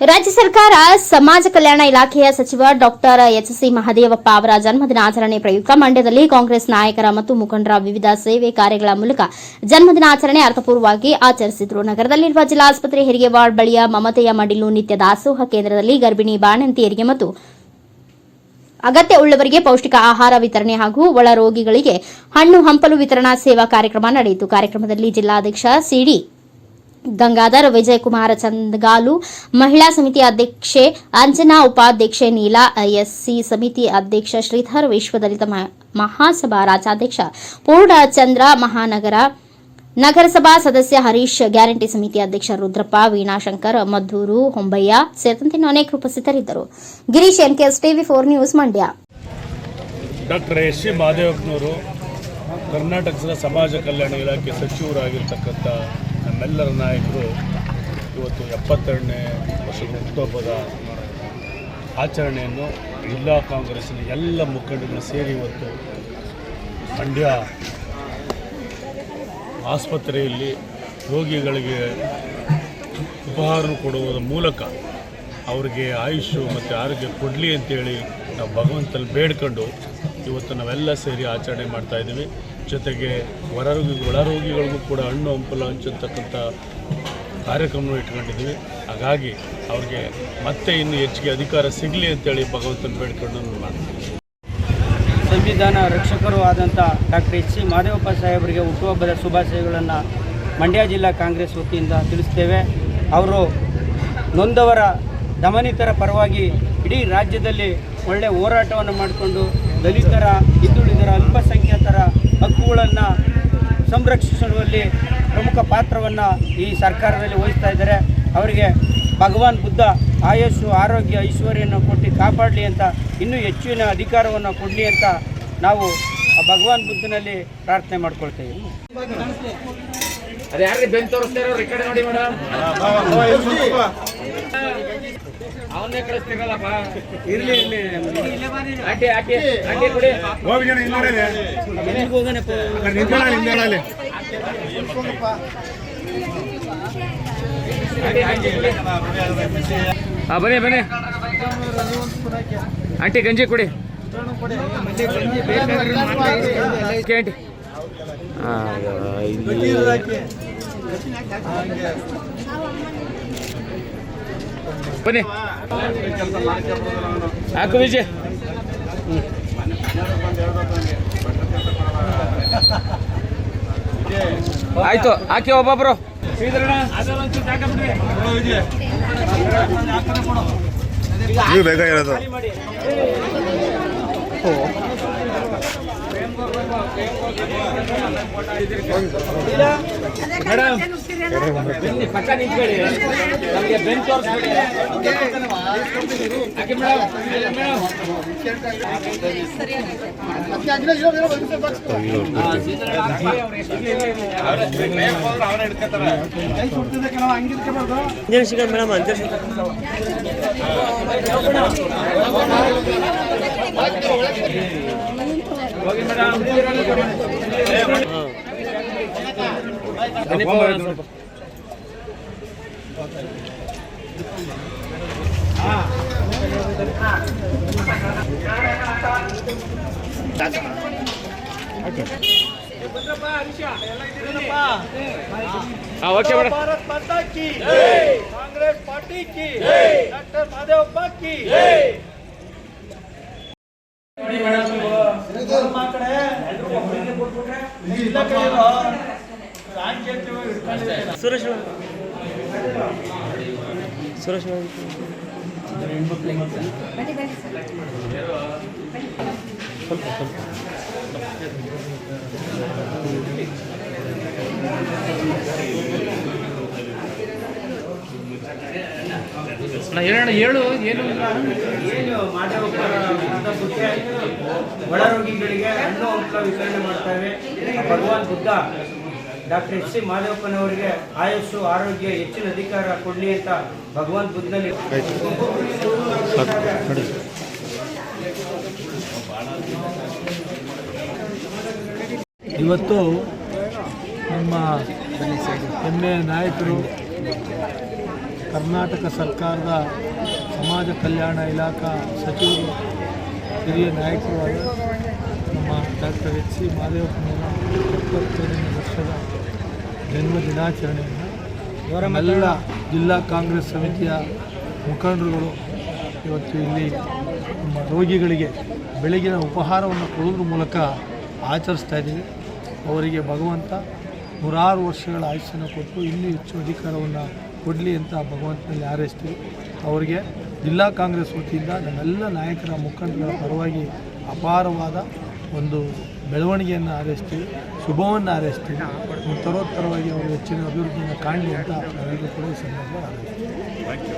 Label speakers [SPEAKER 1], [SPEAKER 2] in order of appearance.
[SPEAKER 1] ರಾಜ್ಯ ಸರ್ಕಾರ ಸಮಾಜ ಕಲ್ಯಾಣ ಇಲಾಖೆಯ ಸಚಿವ ಡಾಕ್ಟರ್ ಎಚ್ಸಿ ಮಹದೇವಪ್ಪ ಅವರ ಜನ್ಮದಿನಾಚರಣೆ ಪ್ರಯುಕ್ತ ಮಂಡ್ಯದಲ್ಲಿ ಕಾಂಗ್ರೆಸ್ ನಾಯಕರ ಮತ್ತು ಮುಖಂಡರ ವಿವಿಧ ಸೇವೆ ಕಾರ್ಯಗಳ ಮೂಲಕ ಜನ್ಮದಿನಾಚರಣೆ ಅರ್ಥಪೂರ್ವವಾಗಿ ಆಚರಿಸಿದರು. ನಗರದಲ್ಲಿರುವ ಜಿಲ್ಲಾಸ್ಪತ್ರೆ ಹೆರಿಗೆ ವಾರ್ಡ್ ಬಳಿಯ ಮಮತೆಯ ಮಡಿಲು ನಿತ್ಯ ದಾಸೋಹ ಕೇಂದ್ರದಲ್ಲಿ ಗರ್ಭಿಣಿ ಬಾಣಂತಿಯರಿಗೆ ಮತ್ತು ಅಗತ್ಯ ಉಳ್ಳವರಿಗೆ ಪೌಷ್ಟಿಕ ಆಹಾರ ವಿತರಣೆ ಹಾಗೂ ಒಳ ರೋಗಿಗಳಿಗೆ ಹಣ್ಣು ಹಂಪಲು ವಿತರಣಾ ಸೇವಾ ಕಾರ್ಯಕ್ರಮ ನಡೆಯಿತು. ಕಾರ್ಯಕ್ರಮದಲ್ಲಿ ಜಿಲ್ಲಾಧ್ಯಕ್ಷ ಸಿಡಿ ಗಂಗಾಧರ್, ವಿಜಯಕುಮಾರ ಚಂದಗಾಲು, ಮಹಿಳಾ ಸಮಿತಿ ಅಧ್ಯಕ್ಷೆ ಅಂಜನಾ, ಉಪಾಧ್ಯಕ್ಷೆ ನೀಲಾ, ಐಎಸ್ಸಿ ಸಮಿತಿ ಅಧ್ಯಕ್ಷ ಶ್ರೀಧರ್, ವಿಶ್ವದಲಿತ ಮಹಾಸಭಾ ರಾಜ್ಯಾಧ್ಯಕ್ಷ ಪೂರ್ಣಚಂದ್ರ, ಮಹಾನಗರ ನಗರಸಭಾ ಸದಸ್ಯ ಹರೀಶ್, ಗ್ಯಾರಂಟಿ ಸಮಿತಿ ಅಧ್ಯಕ್ಷ ರುದ್ರಪ್ಪ, ವೀಣಾಶಂಕರ್, ಮದ್ದೂರು ಹೊಂಬಯ್ಯ ಸೇರಿದಂತೆ ಅನೇಕ ಉಪಸ್ಥಿತರಿದ್ದರು. Girish, NKS TV four news Mandya.
[SPEAKER 2] Doctor S C ಮಹದೇವಪ್ಪನವರು ಕರ್ನಾಟಕದ ಸಮಾಜ ಕಲ್ಯಾಣ ಇಲಾಖೆ ಸಚಿವರಾಗಿರ್ತಕ್ಕಂಥ ನಮ್ಮೆಲ್ಲರ ನಾಯಕರು ಇವತ್ತು ಎಪ್ಪತ್ತೆರಡನೇ ವರ್ಷದ ಹುಟ್ಟುಹಬ್ಬದ ಆಚರಣೆಯನ್ನು ಜಿಲ್ಲಾ ಕಾಂಗ್ರೆಸ್ಸಿನ ಎಲ್ಲ ಮುಖಂಡರು ಸೇರಿ ಇವತ್ತು ಮಂಡ್ಯ ಆಸ್ಪತ್ರೆಯಲ್ಲಿ ರೋಗಿಗಳಿಗೆ ಉಪಹಾರ ಕೊಡುವುದರ ಮೂಲಕ ಅವರಿಗೆ ಆಯುಷು ಮತ್ತು ಆರೋಗ್ಯ ಕೊಡಲಿ ಅಂತೇಳಿ ನಾವು ಭಗವಂತಲ್ಲಿ ಬೇಡ್ಕೊಂಡು ಇವತ್ತು ನಾವೆಲ್ಲ ಸೇರಿ ಆಚರಣೆ ಮಾಡ್ತಾ ಇದ್ದೀವಿ. ಜೊತೆಗೆ ಹೊರರೋಗಿ ಒಳರೋಗಿಗಳಿಗೂ ಒಳ ರೋಗಿಗಳಿಗೂ ಕೂಡ ಹಣ್ಣು ಹಂಪಲು ಹಂಚತಕ್ಕಂಥ ಕಾರ್ಯಕ್ರಮವನ್ನು ಇಟ್ಕೊಂಡಿದ್ದೀವಿ. ಹಾಗಾಗಿ ಅವ್ರಿಗೆ ಮತ್ತೆ ಇನ್ನು ಹೆಚ್ಚಿಗೆ ಅಧಿಕಾರ ಸಿಗಲಿ ಅಂತೇಳಿ ಭಗವಂತನ ಬೇಡ್ಕೊಂಡು ಮಾಡ್ತೀವಿ
[SPEAKER 3] ಸಂವಿಧಾನ ರಕ್ಷಕರು ಆದಂಥ ಡಾಕ್ಟರ್ ಎಚ್ ಸಿ ಮಾದೇವಪ್ಪ ಸಾಹೇಬರಿಗೆ ಹುಟ್ಟುಹಬ್ಬದ ಶುಭಾಶಯಗಳನ್ನು ಮಂಡ್ಯ ಜಿಲ್ಲಾ ಕಾಂಗ್ರೆಸ್ ವತಿಯಿಂದ ತಿಳಿಸ್ತೇವೆ. ಅವರು ನೊಂದವರ ದಮನಿತರ ಪರವಾಗಿ ಇಡೀ ರಾಜ್ಯದಲ್ಲಿ ಒಳ್ಳೆಯ ಹೋರಾಟವನ್ನು ಮಾಡಿಕೊಂಡು ದಲಿತರ, ಹಿಂದುಳಿದರ, ಅಲ್ಪಸಂಖ್ಯಾತರ ಹಕ್ಕುಗಳನ್ನು ಸಂರಕ್ಷಿಸುವಲ್ಲಿ ಪ್ರಮುಖ ಪಾತ್ರವನ್ನು ಈ ಸರ್ಕಾರದಲ್ಲಿ ವಹಿಸ್ತಾ ಇದ್ದಾರೆ. ಅವರಿಗೆ ಭಗವಾನ್ ಬುದ್ಧ ಆಯಸ್ಸು ಆರೋಗ್ಯ ಐಶ್ವರ್ಯವನ್ನು ಕೊಟ್ಟು ಕಾಪಾಡಲಿ ಅಂತ ಇನ್ನೂ ಹೆಚ್ಚಿನ ಅಧಿಕಾರವನ್ನು ಕೊಡಲಿ ಅಂತ ನಾವು ಆ ಭಗವಾನ್ ಬುದ್ಧನಲ್ಲಿ ಪ್ರಾರ್ಥನೆ ಮಾಡ್ಕೊಳ್ತೇವೆ.
[SPEAKER 4] ಅದು ಯಾರಿಗೆ ಬೆನ್ ತೋರಿಸ್ತಾರೋ ಇರೋ ನೋಡಿ ಮೇಡಮ್. ಕಳಿಸ್ತಿರಲ್ಲಪ್ಪ
[SPEAKER 3] ಇರಲಿ ಇರಲಿ.
[SPEAKER 4] ಕೊಡಿ.
[SPEAKER 3] ಎಲ್ಲಿಗೆ
[SPEAKER 4] ಹಾಂ ಬನ್ನಿ ಬನ್ನಿ. ಆಂಟಿ ಗಂಜಿ ಕೊಡಿ. ಆಂಟಿ. ಬನ್ನಿ. ಹಾಕು ವಿಜಯ್. ಆಯ್ತು ಹಾಕಿ ಒಬ್ಬೊಬ್ರು.
[SPEAKER 5] ನೀವು ಬೇಕಾಗಿರೋದು ಇರೋದು.
[SPEAKER 4] ಮೇಡಮ್ ಬನ್ನಿ ಪಕ್ಕ ನಿಂತ್ಬೇಡಿ ನಮಗೆ ಬೆಂಚ್ ತೋರಿಸ್ಬೇಡಿ ಮೇಡಮ್ ಮೇಡಮ್ ಹಾಂ ಓಕೆ ಮೇಡಮ್.
[SPEAKER 3] ಭಾರತ್ ಮಾತಾ ಕಿ ಕಾಂಗ್ರೆಸ್ ಪಾರ್ಟಿ ಕಿ ಡಾಕ್ಟರ್ ಮಾದೇವಪ್ಪ ಕಿ ಸುರೇಶ್ ಸುರೇಶ್
[SPEAKER 4] ಹೇಳೋಣ ಹೇಳು ಏನು?
[SPEAKER 3] ಏನು ಒಳ ರೋಗಿಗಳಿಗೆ ಹಣ್ಣು ಹಂಪಲ ವಿತರಣೆ ಮಾಡ್ತೇವೆ. Bhagwan Buddha doctor H C ಮಾದೇವಪ್ಪನವರಿಗೆ ಆಯಸ್ಸು ಆರೋಗ್ಯ ಹೆಚ್ಚಿನ ಅಧಿಕಾರ ಕೊಡಲಿ ಅಂತ ಭಗವಾನ್ ಬುದ್ಧನಲ್ಲಿ
[SPEAKER 6] ಕರ್ನಾಟಕ ಸರ್ಕಾರದ ಸಮಾಜ ಕಲ್ಯಾಣ ಇಲಾಖಾ ಸಚಿವರು, ಹಿರಿಯ ನಾಯಕರು ಆದ ನಮ್ಮ ಡಾಕ್ಟರ್ ಎಚ್ ಸಿ ಮಾದೇವಪ್ಪನವರ ಇಪ್ಪತ್ತೇಳನೇ ವರ್ಷದ ಜನ್ಮ ದಿನಾಚರಣೆಯನ್ನು ನಮ್ಮೆಲ್ಲ ಜಿಲ್ಲಾ ಕಾಂಗ್ರೆಸ್ ಸಮಿತಿಯ ಮುಖಂಡರುಗಳು ಇವತ್ತು ಇಲ್ಲಿ ನಮ್ಮ ರೋಗಿಗಳಿಗೆ ಬೆಳಗಿನ ಉಪಹಾರವನ್ನು ಕೊಡೋದ್ರ ಮೂಲಕ ಆಚರಿಸ್ತಾ ಇದ್ದೀವಿ. ಅವರಿಗೆ ಭಗವಂತ ನೂರಾರು ವರ್ಷಗಳ ಆಯುಷನ್ನು ಕೊಟ್ಟು ಇನ್ನೂ ಹೆಚ್ಚು ಅಧಿಕಾರವನ್ನು ಕೊಡಲಿ ಅಂತ ಭಗವಂತನಲ್ಲಿ ಹಾರೈಸ್ತೀವಿ ಅವರಿಗೆ ಜಿಲ್ಲಾ ಕಾಂಗ್ರೆಸ್ ವತಿಯಿಂದ ನಮ್ಮೆಲ್ಲ ನಾಯಕರ ಮುಖಂಡರ ಪರವಾಗಿ ಅಪಾರವಾದ ಒಂದು ಬೆಳವಣಿಗೆಯನ್ನು ಹಾರೈಸ್ತೀವಿ ಶುಭವನ್ನು ಹಾರೈಸ್ತೀವಿ ತರೋತ್ತರವಾಗಿ ಅವರು ಹೆಚ್ಚಿನ ಅಭಿವೃದ್ಧಿಯನ್ನು ಕಾಣಲಿ ಅಂತ ನಾವೀಗ ಕೂಡ ಈ ಸಂದರ್ಭ ಹಾರೈಸ್ತೀವಿ